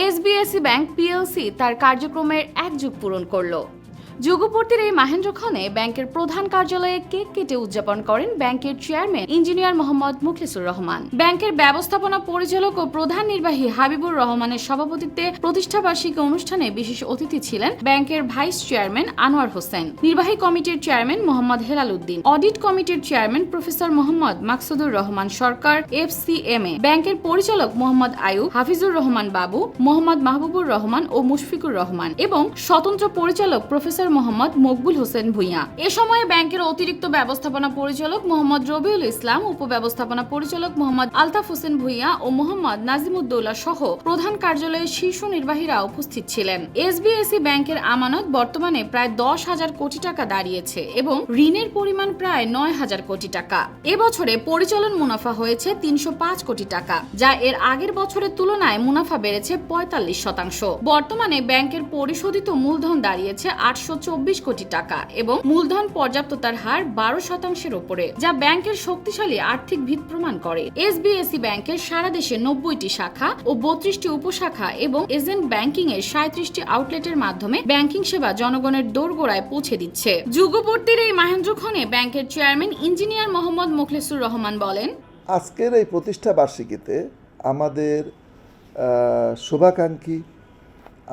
SBAC bank PLC তার কার্যক্রমের এক যুগ পূরণ করল। যুগপূর্তির এই মাহেন্দ্রক্ষণে ব্যাংকের প্রধান কার্যালয়ে কেক কেটে উদযাপন করেন ব্যাংকের চেয়ারম্যান ইঞ্জিনিয়ার মোহাম্মদ মুখলিসুর রহমান। ব্যাংকের ব্যবস্থাপনা পরিচালক ও প্রধান নির্বাহী হাবিবুর রহমানের সভাপতিত্বে প্রতিষ্ঠাবার্ষিকী অনুষ্ঠানে বিশেষ অতিথি ছিলেন ব্যাংকের ভাইস চেয়ারম্যান আনোয়ার হোসেন, নির্বাহী কমিটির চেয়ারম্যান মোহাম্মদ হেলাল উদ্দিন অডিট কমিটির chairman professor Mohammad Maksudur Rahman Sarkar, FCMA, ব্যাংকের পরিচালক মোহাম্মদ আয়ুব, হাফিজুর রহমান বাবু, মোহাম্মদ মাহবুবুর রহমান ও মুশফিকুর রহমান এবং স্বতন্ত্র পরিচালক প্রফেসর মোহাম্মদ মকবুল হোসেন ভুঁইয়া। এ সময় ব্যাংকের অতিরিক্ত ব্যবস্থাপনা পরিচালক মোহাম্মদ রবিউল ইসলাম, উপব্যবস্থাপনা পরিচালক মোহাম্মদ আলতাফ হোসেন ভুঁইয়া ও মোহাম্মদ নাজিমুদ্দৌলা সহ প্রধান কার্যালয়ের শীর্ষ নির্বাহীরা উপস্থিত ছিলেন। এসবিএসি ব্যাংকের আমানত বর্তমানে প্রায় দশ হাজার কোটি টাকা দাঁড়িয়েছে এবং ঋণের পরিমাণ প্রায় নয় হাজার কোটি টাকা। এবছরে পরিচালন মুনাফা হয়েছে তিনশো পাঁচ কোটি টাকা, যা এর আগের বছরের তুলনায় মুনাফা বেড়েছে পঁয়তাল্লিশ শতাংশ। বর্তমানে ব্যাংকের পরিশোধিত মূলধন দাঁড়িয়েছে আটশো চব্বিশ কোটি টাকা এবং মূলধন পর্যাপ্ততার হার বারো শতাংশের ওপরে, যা ব্যাংকের শক্তিশালী আর্থিক ভিত প্রমাণ করে। এস এসবিএসি ব্যাংকের সারা দেশে নব্বইটি শাখা ও বত্রিশটি উপশাখা এবং এজেন্ট ব্যাংকিং এর সাঁত্রিশটি আউটলেটের মাধ্যমে ব্যাংকিং সেবা জনগণের দোরগোড়ায় পৌঁছে দিচ্ছে। যুগপূর্তির এই মাহেন্দ্রক্ষণে ব্যাংকের চেয়ারম্যান ইঞ্জিনিয়ার মোহাম্মদ মোখলেসুর রহমান বলেন, আজকের এই প্রতিষ্ঠা বার্ষিকীতে আমাদের শুভাকাঙ্ক্ষী,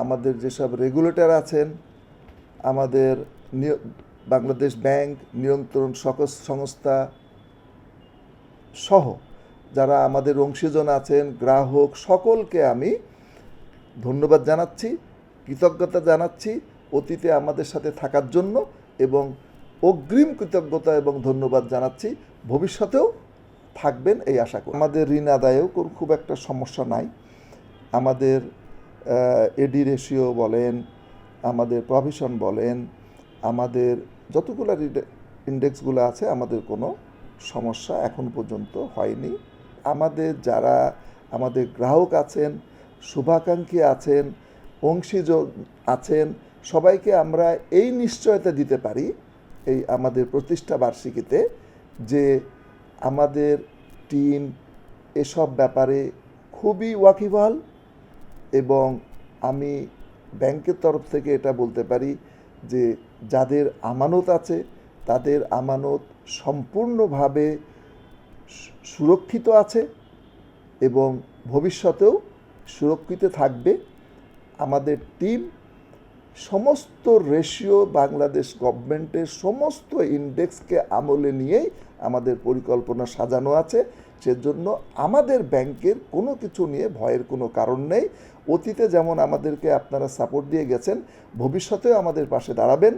আমাদের যেসব রেগুলেটর আছেন আমাদের বাংলাদেশ ব্যাংক নিয়ন্ত্রণ সংস্থা সহ যারা আমাদের অংশীজন আছেন, গ্রাহক সকলকে আমি ধন্যবাদ জানাচ্ছি, কৃতজ্ঞতা জানাচ্ছি অতীতে আমাদের সাথে থাকার জন্য এবং অগ্রিম কৃতজ্ঞতা এবং ধন্যবাদ জানাচ্ছি। ভবিষ্যতেও থাকবেন এই আশা করি। আমাদের ঋণ আদায়েও খুব একটা সমস্যা নাই। আমাদের এডি রেশিও বলেন আমাদের প্রভিশন বলেন, আমাদের যতগুলো ইন্ডেক্সগুলো আছে, আমাদের কোনো সমস্যা এখন পর্যন্ত হয়নি। আমাদের যারা, আমাদের গ্রাহক আছেন, শুভাকাঙ্ক্ষী আছেন, অংশীজন আছেন, সবাইকে আমরা এই নিশ্চয়তা দিতে পারি এই আমাদের প্রতিষ্ঠা বার্ষিকীতে যে আমাদের টিম এসব ব্যাপারে খুবই ওয়াকিবহাল এবং আমি ব্যাংকের তরফ থেকে এটা বলতে পারি যে যাদের আমানত আছে, তাদের আমানত সম্পূর্ণভাবে সুরক্ষিত আছে এবং ভবিষ্যতেও সুরক্ষিত থাকবে। আমাদের টিম সমস্ত রেশিও বাংলাদেশ গভর্নমেন্টের সমস্ত ইন্ডেক্সকে আমলে নিয়েই আমাদের পরিকল্পনা সাজানো আছে। সেজন্য আমাদের ব্যাংকের কোনো কিছু নিয়ে ভয়ের কোনো কারণ নেই। অতীতে যেমন আমাদেরকে আপনারা সাপোর্ট দিয়ে গেছেন, ভবিষ্যতেও আমাদের পাশে দাঁড়াবেন।